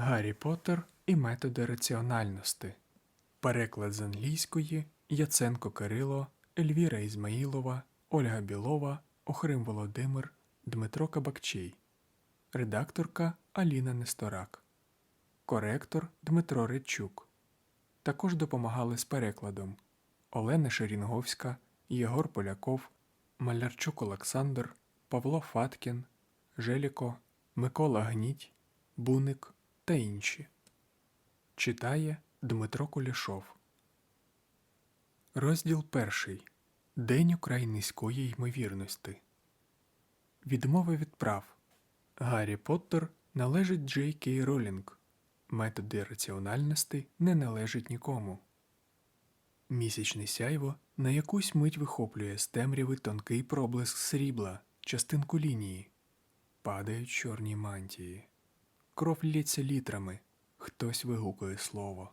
Гаррі Поттер і методи раціональності. Переклад з англійської Яценко Кирило, Ельвіра Ізмаїлова, Ольга Білова, Охрим Володимир, Дмитро Кабакчий. Редакторка Аліна Несторак. Коректор Дмитро Редчук. Також допомагали з перекладом Олена Шерінговська, Єгор Поляков, Малярчук Олександр, Павло Фаткін, Желіко, Микола Гніть, Буник та інші. Читає Дмитро Кулішов. Розділ перший. День украй ймовірності. Відмова від прав. Гаррі Поттер належить Джей Кей Ролінг. Методи раціональності не належать нікому. Місячне сяйво на якусь мить вихоплює з темряви тонкий проблиск срібла, частинку лінії. Падають чорні мантії. Кров лється літрами, хтось вигукує слово.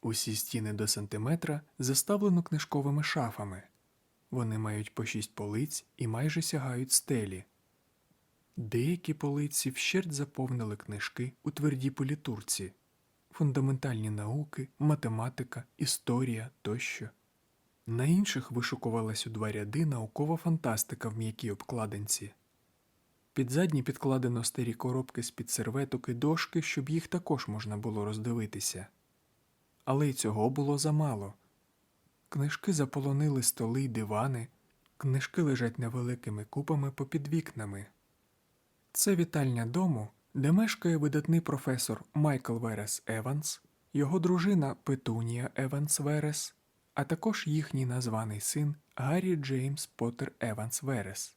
Усі стіни до сантиметра заставлено книжковими шафами. Вони мають по шість полиць і майже сягають стелі. Деякі полиці вщерть заповнили книжки у твердій політурці, фундаментальні науки, математика, історія тощо. На інших вишукувалась у два ряди наукова фантастика в м'якій обкладинці. Під задні підкладено старі коробки з-під серветок і дошки, щоб їх також можна було роздивитися. Але й цього було замало. Книжки заполонили столи й дивани, книжки лежать невеликими купами попід вікнами. Це вітальня дому, де мешкає видатний професор Майкл Верес Еванс, його дружина Петунія Еванс Верес, а також їхній названий син Гаррі Джеймс Поттер Еванс Верес.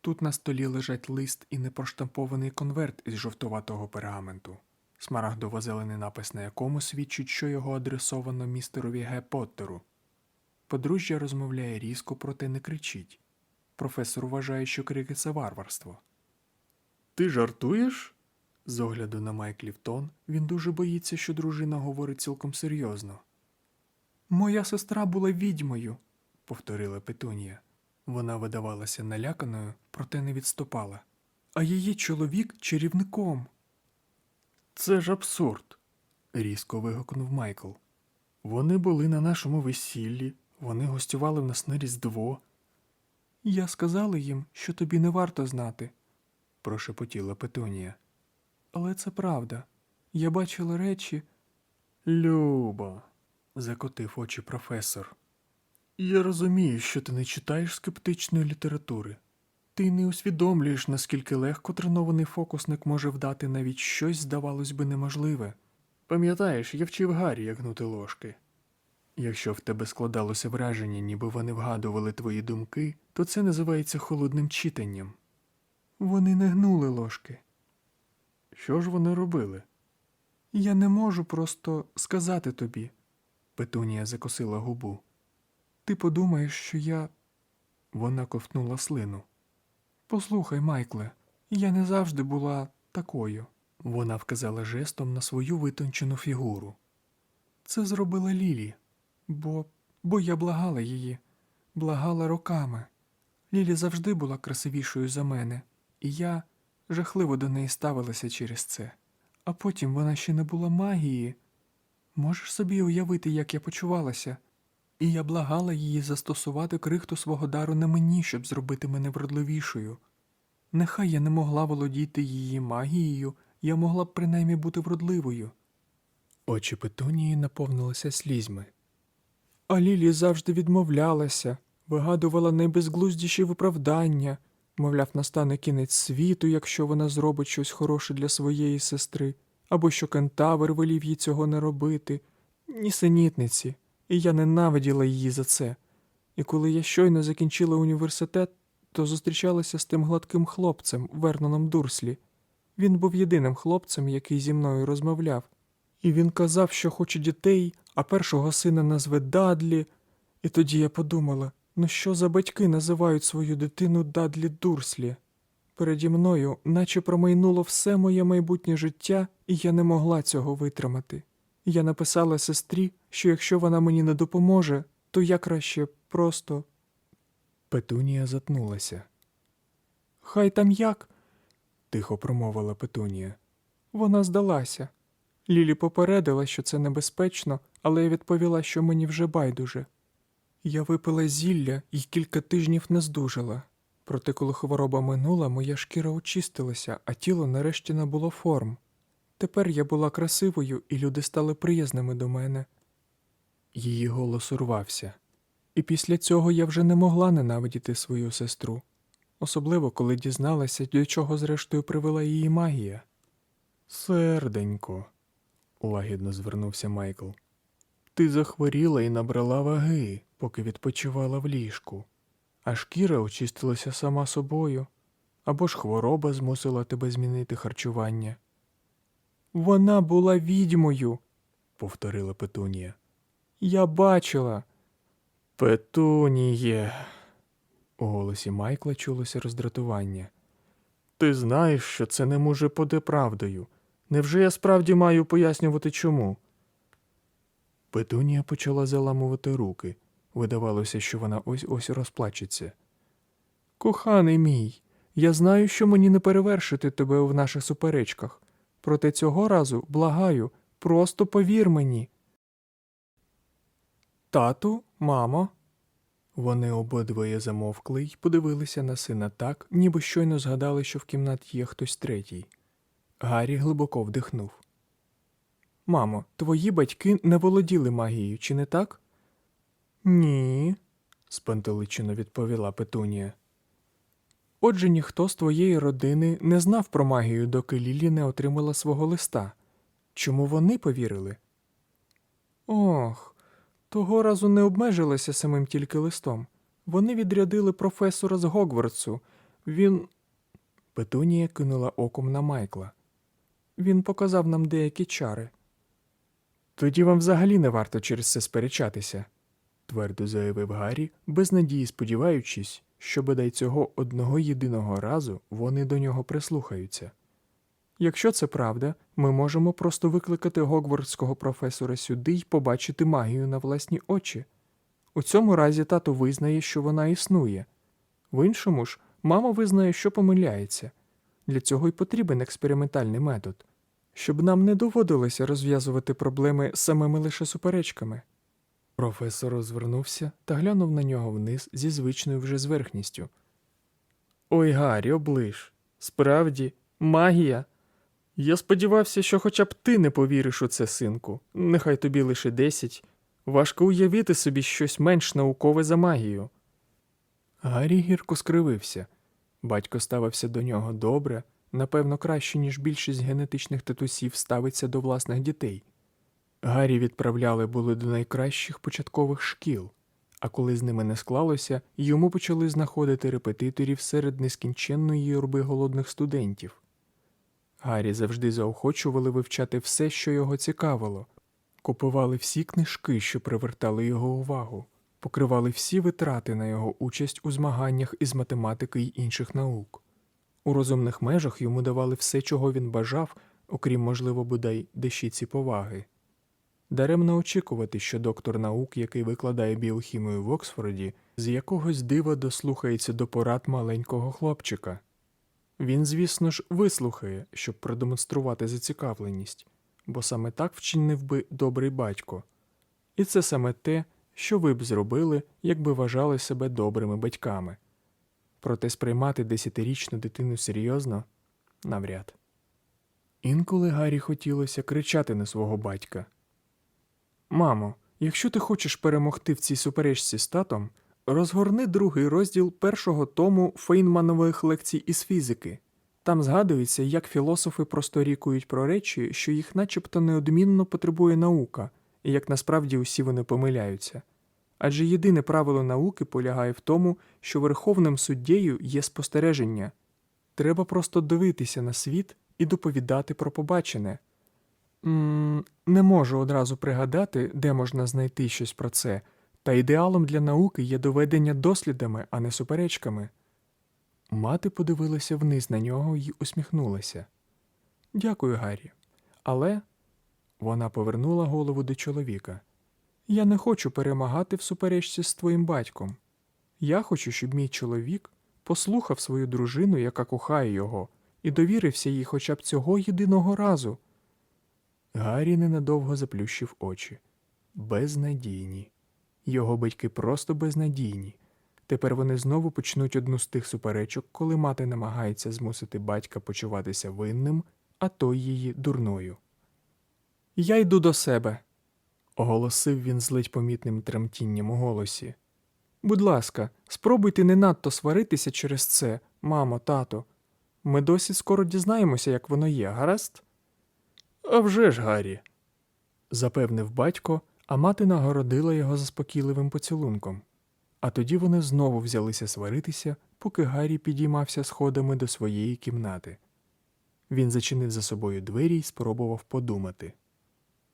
Тут на столі лежать лист і непроштампований конверт із жовтуватого пергаменту, смарагдово-зелений напис на якому свідчить, що його адресовано містерові Г. Поттеру. Подружжя розмовляє різко, проте не кричить. Професор вважає, що крики це варварство. Ти жартуєш? З огляду на Майклів тон, він дуже боїться, що дружина говорить цілком серйозно. Моя сестра була відьмою, повторила Петунія. Вона видавалася наляканою, проте не відступала. А її чоловік чарівником. Це ж абсурд, різко вигукнув Майкл. Вони були на нашому весіллі, вони гостювали в нас на Різдво. Я сказала їм, що тобі не варто знати, прошепотіла Петунія. Але це правда. Я бачила речі. Люба, закотив очі професор. Я розумію, що ти не читаєш скептичної літератури. Ти не усвідомлюєш, наскільки легко тренований фокусник може вдати навіть щось, здавалось би, неможливе. Пам'ятаєш, я вчив Гаррі, як гнути ложки. Якщо в тебе складалося враження, ніби вони вгадували твої думки, то це називається холодним читанням. Вони не гнули ложки. Що ж вони робили? Я не можу просто сказати тобі. Петунія закосила губу. Ти подумаєш, що я. Вона ковтнула слину. Послухай, Майкле, я не завжди була такою. Вона вказала жестом на свою витончену фігуру. Це зробила Лілі, бо, бо я благала її, благала роками. Лілі завжди була красивішою за мене, і я жахливо до неї ставилася через це. А потім вона ще не була магії. Можеш собі уявити, як я почувалася? І я благала її застосувати крихту свого дару на мені, щоб зробити мене вродливішою. Нехай я не могла володіти її магією, я могла б принаймні бути вродливою. Очі Петунії наповнилися слізьми. А Лілі завжди відмовлялася, вигадувала найбезглуздіші виправдання, мовляв, настане кінець світу, якщо вона зробить щось хороше для своєї сестри, або що кентавр велів їй цього не робити. Нісенітниці, і я ненавиділа її за це. І коли я щойно закінчила університет, то зустрічалася з тим гладким хлопцем Верноном Дурслі. Він був єдиним хлопцем, який зі мною розмовляв. І він казав, що хоче дітей, а першого сина назве Дадлі. І тоді я подумала, ну що за батьки називають свою дитину Дадлі Дурслі? Переді мною, наче промайнуло все моє майбутнє життя, і я не могла цього витримати. Я написала сестрі, що якщо вона мені не допоможе, то я краще просто. Петунія затнулася. Хай там як, тихо промовила Петунія. Вона здалася. Лілі попередила, що це небезпечно, але я відповіла, що мені вже байдуже. Я випила зілля і кілька тижнів не здужала. Проте, коли хвороба минула, моя шкіра очистилася, а тіло нарешті набуло форм. Тепер я була красивою, і люди стали приязними до мене. Її голос урвався. І після цього я вже не могла ненавидіти свою сестру, особливо коли дізналася, до чого зрештою привела її магія. Серденько, лагідно звернувся Майкл. Ти захворіла і набрала ваги, поки відпочивала в ліжку, а шкіра очистилася сама собою, або ж хвороба змусила тебе змінити харчування. Вона була відьмою, повторила Петунія. Я бачила. Петуніє. У голосі Майкла чулося роздратування. Ти знаєш, що це не може бути правдою. Невже я справді маю пояснювати чому? Петунія почала заламувати руки. Видавалося, що вона ось ось розплачеться. Коханий мій, я знаю, що мені не перевершити тебе в наших суперечках. Проте цього разу, благаю, просто повір мені. Тату, мамо. Вони обидвоє замовкли й подивилися на сина так, ніби щойно згадали, що в кімнаті є хтось третій. Гаррі глибоко вдихнув. Мамо, твої батьки не володіли магією, чи не так? Ні, спантеличено відповіла Петунія. Отже, ніхто з твоєї родини не знав про магію, доки Лілі не отримала свого листа. Чому вони повірили? Ох, того разу не обмежилися самим тільки листом. Вони відрядили професора з Гогвартсу. Він. Петунія кинула оком на Майкла. Він показав нам деякі чари. Тоді вам взагалі не варто через це сперечатися, твердо заявив Гаррі, без надії сподіваючись, що бодай цього одного єдиного разу вони до нього прислухаються. Якщо це правда, ми можемо просто викликати гогвардського професора сюди й побачити магію на власні очі. У цьому разі тато визнає, що вона існує. В іншому ж, мама визнає, що помиляється. Для цього й потрібен експериментальний метод, щоб нам не доводилося розв'язувати проблеми самими лише суперечками. Професор розвернувся та глянув на нього вниз зі звичною вже зверхністю. Ой, Гаррі, оближ. Справді, магія. Я сподівався, що хоча б ти не повіриш у це, синку. Нехай тобі лише десять. Важко уявити собі щось менш наукове за магію. Гаррі гірко скривився. Батько ставився до нього добре, напевно, краще, ніж більшість генетичних татусів ставиться до власних дітей. Гаррі відправляли були до найкращих початкових шкіл, а коли з ними не склалося, йому почали знаходити репетиторів серед нескінченної юрби голодних студентів. Гаррі завжди заохочували вивчати все, що його цікавило, купували всі книжки, що привертали його увагу, покривали всі витрати на його участь у змаганнях із математики й інших наук. У розумних межах йому давали все, чого він бажав, окрім, можливо, бодай дещиці поваги. Даремно очікувати, що доктор наук, який викладає біохімію в Оксфорді, з якогось дива дослухається до порад маленького хлопчика. Він, звісно ж, вислухає, щоб продемонструвати зацікавленість, бо саме так вчинив би добрий батько. І це саме те, що ви б зробили, якби вважали себе добрими батьками. Проте сприймати десятирічну дитину серйозно навряд. Інколи Гаррі хотілося кричати на свого батька. Мамо, якщо ти хочеш перемогти в цій суперечці з татом, розгорни другий розділ першого тому Фейнманових лекцій із фізики. Там згадується, як філософи просторікують про речі, що їх начебто неодмінно потребує наука, і як насправді усі вони помиляються. Адже єдине правило науки полягає в тому, що верховним суддєю є спостереження. Треба просто дивитися на світ і доповідати про побачене. Не можу одразу пригадати, де можна знайти щось про це, та ідеалом для науки є доведення дослідами, а не суперечками. Мати подивилася вниз на нього і усміхнулася. Дякую, Гаррі. Але вона повернула голову до чоловіка. Я не хочу перемагати в суперечці з твоїм батьком. Я хочу, щоб мій чоловік послухав свою дружину, яка кохає його, і довірився їй хоча б цього єдиного разу. Гаррі ненадовго заплющив очі. Безнадійні. Його батьки просто безнадійні. Тепер вони знову почнуть одну з тих суперечок, коли мати намагається змусити батька почуватися винним, а той її дурною. Я йду до себе, оголосив він з ледь помітним тремтінням у голосі. Будь ласка, спробуйте не надто сваритися через це, мамо, тато. Ми досі скоро дізнаємося, як воно є, гаразд? «А вже ж, Гаррі, запевнив батько, а мати нагородила його заспокійливим поцілунком. А тоді вони знову взялися сваритися, поки Гаррі підіймався сходами до своєї кімнати. Він зачинив за собою двері і спробував подумати.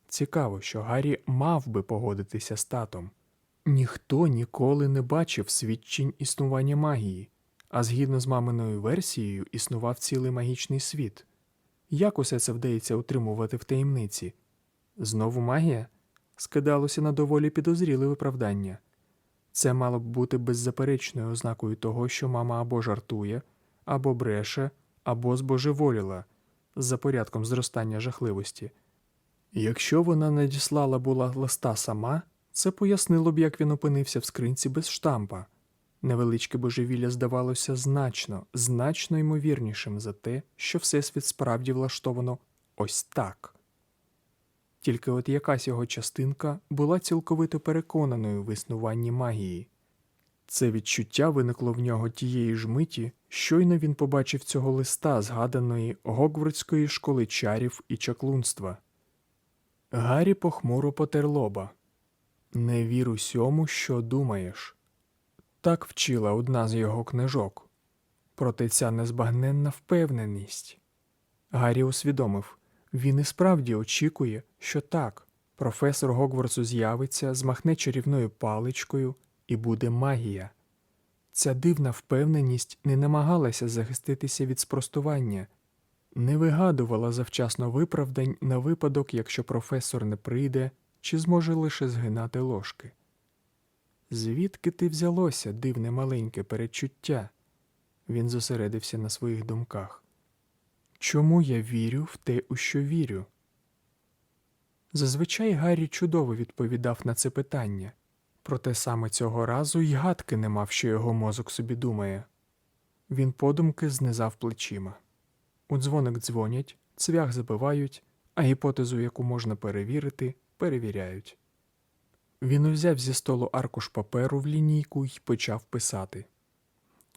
Цікаво, що Гаррі мав би погодитися з татом. Ніхто ніколи не бачив свідчень існування магії, а згідно з маминою версією існував цілий магічний світ. Як усе це вдається утримувати в таємниці? Знову магія? Скидалося на доволі підозріле виправдання. Це мало б бути беззаперечною ознакою того, що мама або жартує, або бреше, або збожеволіла за порядком зростання жахливості. Якщо вона надіслала була листа сама, це пояснило б, як він опинився в скринці без штампа. Невеличке божевілля здавалося значно, значно ймовірнішим за те, що Всесвіт справді влаштовано ось так. Тільки от якась його частинка була цілковито переконаною в існуванні магії. Це відчуття виникло в нього тієї ж миті, щойно він побачив цього листа згаданої Гогвардської школи чарів і чаклунства. Гаррі похмуро потер лоба. Не вір усьому, що думаєш. Так вчила одна з його книжок. Проте ця незбагненна впевненість. Гаррі усвідомив, він і справді очікує, що так, професор Гогвартсу з'явиться, змахне чарівною паличкою і буде магія. Ця дивна впевненість не намагалася захиститися від спростування, не вигадувала завчасно виправдань на випадок, якщо професор не прийде чи зможе лише згинати ложки. Звідки ти взялося, дивне маленьке передчуття? Він зосередився на своїх думках. Чому я вірю в те, у що вірю? Зазвичай Гаррі чудово відповідав на це питання, проте саме цього разу й гадки не мав, що його мозок собі думає. Він подумки знизав плечима. У дзвоник дзвонять, цвях забивають, а гіпотезу, яку можна перевірити, перевіряють. Він узяв зі столу аркуш паперу в лінійку і почав писати.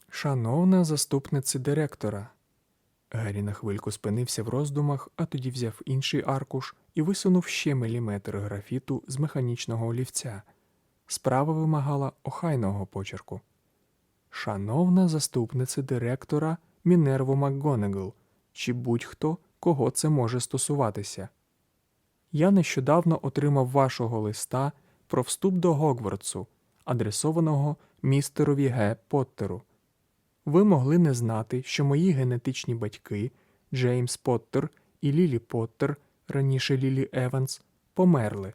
Шановна заступниця директора. Гаррі на хвильку спинився в роздумах, а тоді взяв інший аркуш і висунув ще міліметр графіту з механічного олівця. Справа вимагала охайного почерку. Шановна заступниця директора Мінерву МакГонегл, чи будь-хто, кого це може стосуватися. Я нещодавно отримав вашого листа про вступ до Гогвартсу, адресованого містерові Г. Поттеру. Ви могли не знати, що мої генетичні батьки Джеймс Поттер і Лілі Поттер, раніше Лілі Еванс, померли.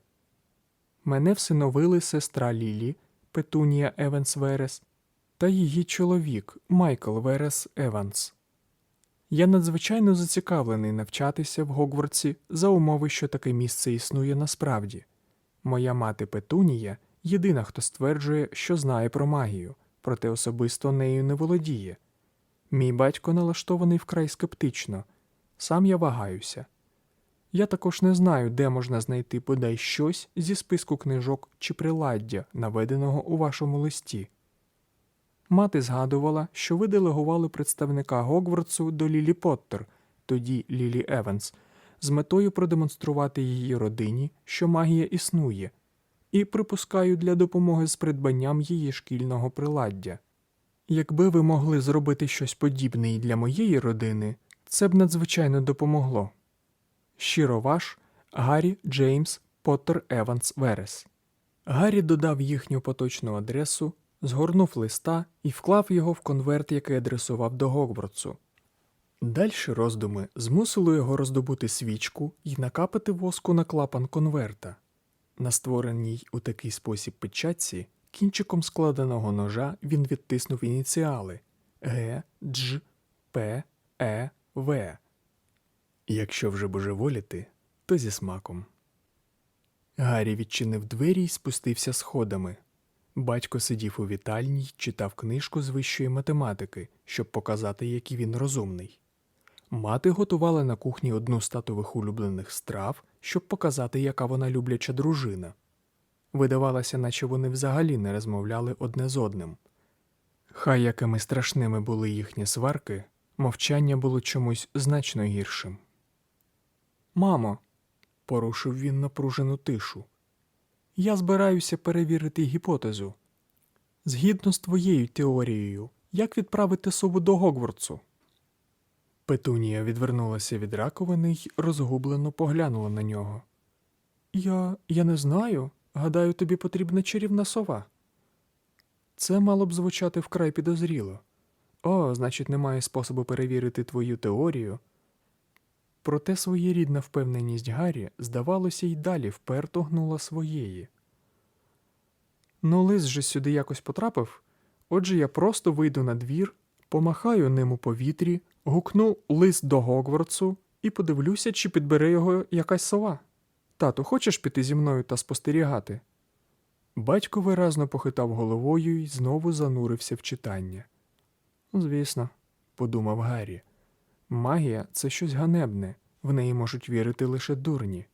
Мене всиновили сестра Лілі, Петунія Еванс Верес, та її чоловік Майкл Верес Еванс. Я надзвичайно зацікавлений навчатися в Гогвартсі за умови, що таке місце існує насправді. Моя мати Петунія єдина, хто стверджує, що знає про магію, проте особисто нею не володіє. Мій батько налаштований вкрай скептично, сам я вагаюся. Я також не знаю, де можна знайти бодай щось зі списку книжок чи приладдя, наведеного у вашому листі. Мати згадувала, що ви делегували представника Гогвартсу до Лілі Поттер, тоді Лілі Еванс, з метою продемонструвати її родині, що магія існує, і припускаю для допомоги з придбанням її шкільного приладдя. Якби ви могли зробити щось подібне і для моєї родини, це б надзвичайно допомогло. Щиро ваш Гаррі Джеймс Поттер Еванс Верес. Гаррі додав їхню поточну адресу, згорнув листа і вклав його в конверт, який адресував до Гогвартсу. Дальші роздуми змусили його роздобути свічку і накапати воску на клапан конверта. На створеній у такий спосіб печатці кінчиком складеного ножа він відтиснув ініціали Г, Дж, П, Е, В. Якщо вже божеволіти, то зі смаком. Гаррі відчинив двері і спустився сходами. Батько сидів у вітальні й читав книжку з вищої математики, щоб показати, який він розумний. Мати готувала на кухні одну з татових улюблених страв, щоб показати, яка вона любляча дружина. Видавалося, наче вони взагалі не розмовляли одне з одним. Хай якими страшними були їхні сварки, мовчання було чомусь значно гіршим. Мамо, порушив він напружену тишу. Я збираюся перевірити гіпотезу. Згідно з твоєю теорією, як відправити сову до Гогвартсу? Петунія відвернулася від раковини й розгублено поглянула на нього. Я. я не знаю. Гадаю, тобі потрібна чарівна сова. Це мало б звучати вкрай підозріло. О, значить, немає способу перевірити твою теорію. Проте своєрідна впевненість Гаррі, здавалося, й далі вперто гнула своєї. Ну, лис же сюди якось потрапив, отже я просто вийду на двір, помахаю ним у повітрі, гукну лист до Гогвартсу і подивлюся, чи підбере його якась сова. Тату, хочеш піти зі мною та спостерігати? Батько виразно похитав головою і знову занурився в читання. Звісно, подумав Гаррі. Магія це щось ганебне, в неї можуть вірити лише дурні.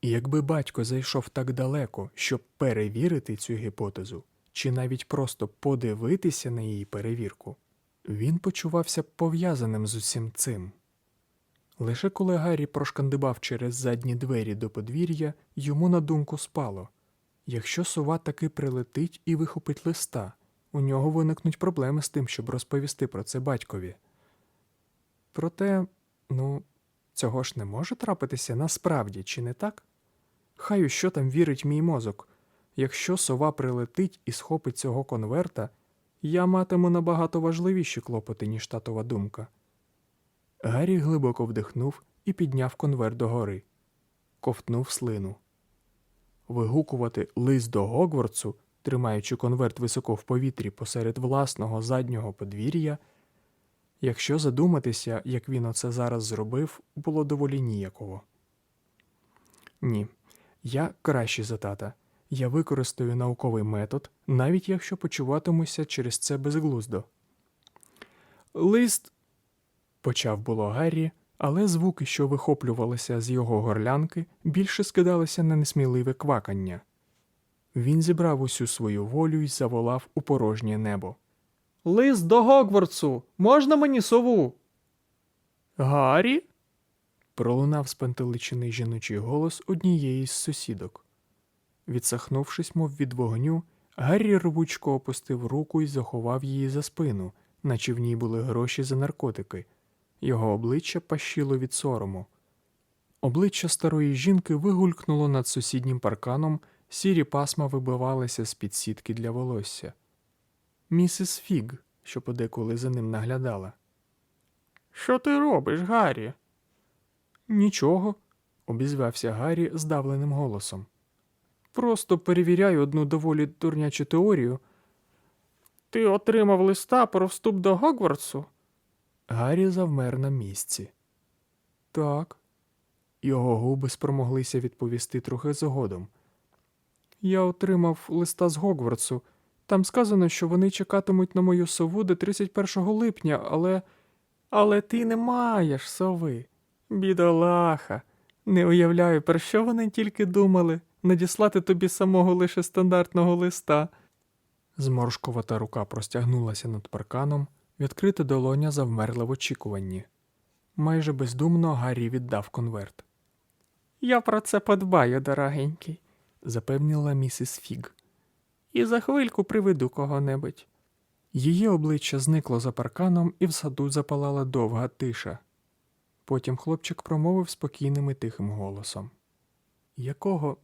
І якби батько зайшов так далеко, щоб перевірити цю гіпотезу, чи навіть просто подивитися на її перевірку, він почувався пов'язаним з усім цим. Лише коли Гаррі прошкандибав через задні двері до подвір'я, йому на думку спало якщо сова таки прилетить і вихопить листа, у нього виникнуть проблеми з тим, щоб розповісти про це батькові. Проте, ну, цього ж не може трапитися насправді, чи не так? Хай у що там вірить мій мозок. Якщо сова прилетить і схопить цього конверта, я матиму набагато важливіші клопоти, ніж татова думка. Гаррі глибоко вдихнув і підняв конверт догори, ковтнув слину. Вигукувати лист до Гогвартсу, тримаючи конверт високо в повітрі посеред власного заднього подвір'я, якщо задуматися, як він оце зараз зробив, було доволі ніяково. Ні, я кращий за тата. Я використаю науковий метод, навіть якщо почуватимуся через це безглуздо. Лист. почав було Гаррі, але звуки, що вихоплювалися з його горлянки, більше скидалися на несміливе квакання. Він зібрав усю свою волю і заволав у порожнє небо. Лист до Гогвартсу. Можна мені сову? Гаррі? пролунав спантеличений жіночий голос однієї з сусідок. Відсахнувшись, мов від вогню, Гаррі рвучко опустив руку і заховав її за спину, наче в ній були гроші за наркотики. Його обличчя пащило від сорому. Обличчя старої жінки вигулькнуло над сусіднім парканом, сірі пасма вибивалися з-під сітки для волосся. Місіс Фіг, що подеколи за ним наглядала. Що ти робиш, Гаррі? Нічого, обізвався Гаррі здавленим голосом. Просто перевіряю одну доволі дурнячу теорію. Ти отримав листа про вступ до Гогвартсу? Гаррі завмер на місці. Так. Його губи спромоглися відповісти трохи згодом. Я отримав листа з Гогвартсу. Там сказано, що вони чекатимуть на мою сову до 31 липня, але. Але ти не маєш сови. Бідолаха. Не уявляю, про що вони тільки думали надіслати тобі самого лише стандартного листа. Зморшкувата рука простягнулася над парканом, відкрита долоня завмерла в очікуванні. Майже бездумно Гаррі віддав конверт. Я про це подбаю, дорогенький, запевнила місіс Фіг. І за хвильку приведу кого-небудь. Її обличчя зникло за парканом, і в саду запалала довга тиша. Потім хлопчик промовив спокійним і тихим голосом. Якого